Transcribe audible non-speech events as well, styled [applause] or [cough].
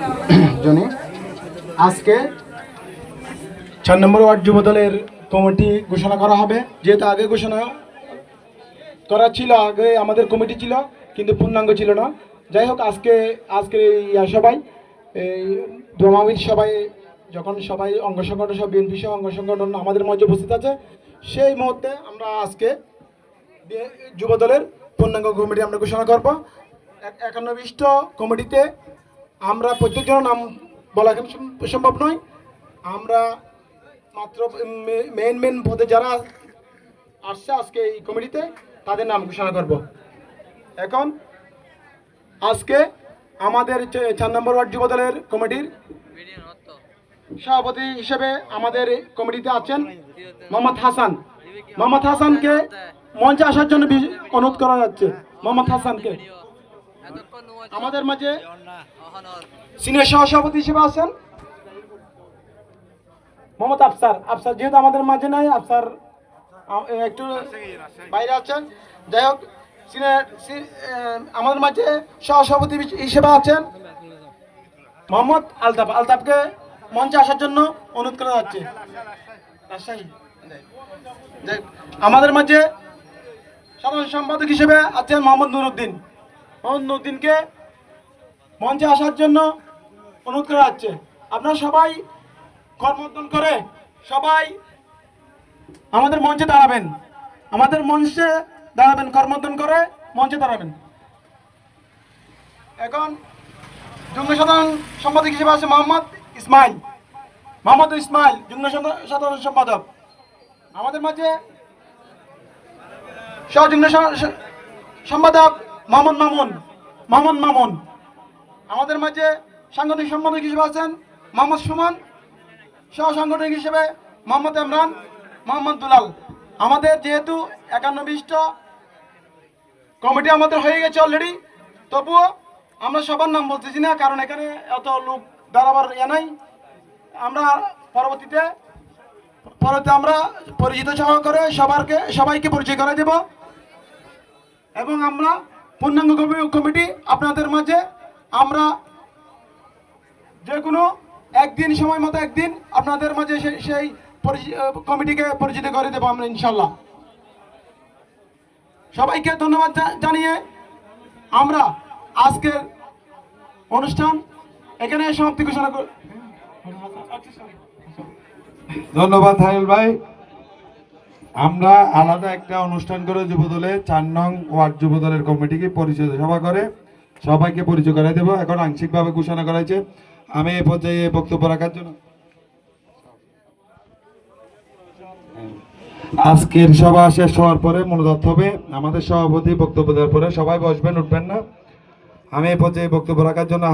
[coughs] Johnny, আজকে চার নম্বর word যুব দলের কমিটি ঘোষণা করা হবে। যেহেতু আগে ঘোষণা করা ছিল, আগে আমাদের কমিটি ছিল, কিন্তু পূর্ণাঙ্গ ছিল না। যাই হোক, আজকে, আজকের এই সবাই এই দোমামির সবাই যখন সবাই অঙ্গ সংগঠন সব বিএনপি সহ অঙ্গ সংগঠন আমাদের মধ্যে উপস্থিত আছে, সেই মুহূর্তে আমরা আজকে বি- যুব দলের পূর্ণাঙ্গ কমিটি আমরা ঘোষণা করব। এক- একানব্বিষ্ট কমিটিতে আমরা প্রত্যেকজনের নাম বলা সম্ভব নয়। আমরা মাত্র মেন মেন পদে যারা আসছে আজকে এই কমিটিতে, তাদের নাম ঘোষণা করব। এখন আজকে আমাদের চার নম্বর ওয়ার্ড যুব দলের কমিটির সভাপতি হিসেবে আমাদের কমিটিতে আছেন মোহাম্মদ হাসান। মোহাম্মদ হাসানকে মঞ্চে আসার জন্য অনুরোধ করা যাচ্ছে। মোহাম্মদ হাসানকে। আমাদের মাঝে সিনিয়র সহসভাপতি হিসেবে আছেন মোহাম্মদ আফসার। আফসার যেহেতু আমাদের মাঝে নাই আফসার একটু বাইরে আছেন। যাই হোক আমাদের মাঝে সহসভাপতি হিসেবে আছেন মোহাম্মদ আলতাফ। আলতাফকে মঞ্চে আসার জন্য অনুরোধ করা যাচ্ছে। আমাদের মাঝে সাধারণ সম্পাদক হিসেবে আছেন মোহাম্মদ নুরুদ্দিন। নুরুদ্দিনকে মঞ্চে আসার জন্য অনুরোধ করা যাচ্ছে আপনারা সবাই কর্মোদ্যম করে সবাই আমাদের মঞ্চে দাঁড়াবেন। আমাদের মঞ্চে দাঁড়াবেন কর্মোদ্যম করে মঞ্চে দাঁড়াবেন। এখন যুগ্ম সাধারণ সম্পাদক হিসেবে আছে মোহাম্মদ ইসমাইল। মোহাম্মদ ইসমাইল, যুগ্ম সাধারণ সম্পাদক। আমাদের মাঝে সহযুগ্ম সম্পাদক মোহাম্মদ মামুন মোহাম্মদ মামুন। আমাদের মাঝে সাংগঠনিক সম্পাদক হিসেবে আছেন মোহাম্মদ সুমন সহ সাংগঠনিক হিসেবে মোহাম্মদ ইমরান, মোহাম্মদ দুলাল। আমাদের যেহেতু একান্ন একানব্বিষ্ট কমিটি আমাদের হয়ে গেছে অলরেডি তবুও আমরা সবার নাম বলতেছি না, কারণ এখানে এত লোক দাঁড়াবার ইয়ে নাই। আমরা পরবর্তীতে পরবর্তীতে আমরা পরিচিত সভা করে সবারকে, সবাইকে পরিচয় করে দেব। এবং আমরা পূর্ণাঙ্গ কমি- কমিটি আপনাদের মাঝে। আমরা যে কোনো একদিন সময় মতো একদিন আপনাদের মাঝে সেই কমিটিকে পরিচিত করে দেবো আমরা ইনশাল্লাহ সবাইকে ধন্যবাদ জানিয়ে আমরা আজকের অনুষ্ঠান এখানে সমাপ্তি ঘোষণা কর ধন্যবাদ হায়ুল ভাই। আমরা আলাদা একটা অনুষ্ঠান করে যুবদলে চার নং ওয়ার্ড যুবদলের কমিটিকে পরিচয় সভা করে, সবাইকে পরিচয় করে দেব। এখন আংশিকভাবে ঘোষণা করা হয়েছে। আমি এ পর্যায়ে বক্তব্য রাখার জন্য আজকের সভা শেষ হওয়ার পরে মনোদত্ত হবে। আমাদের সভাপতি বক্তব্য দেওয়ার পরে সবাই বসবেন, উঠবেন না। আমি এ পর্যায়ে বক্তব্য রাখার জন্য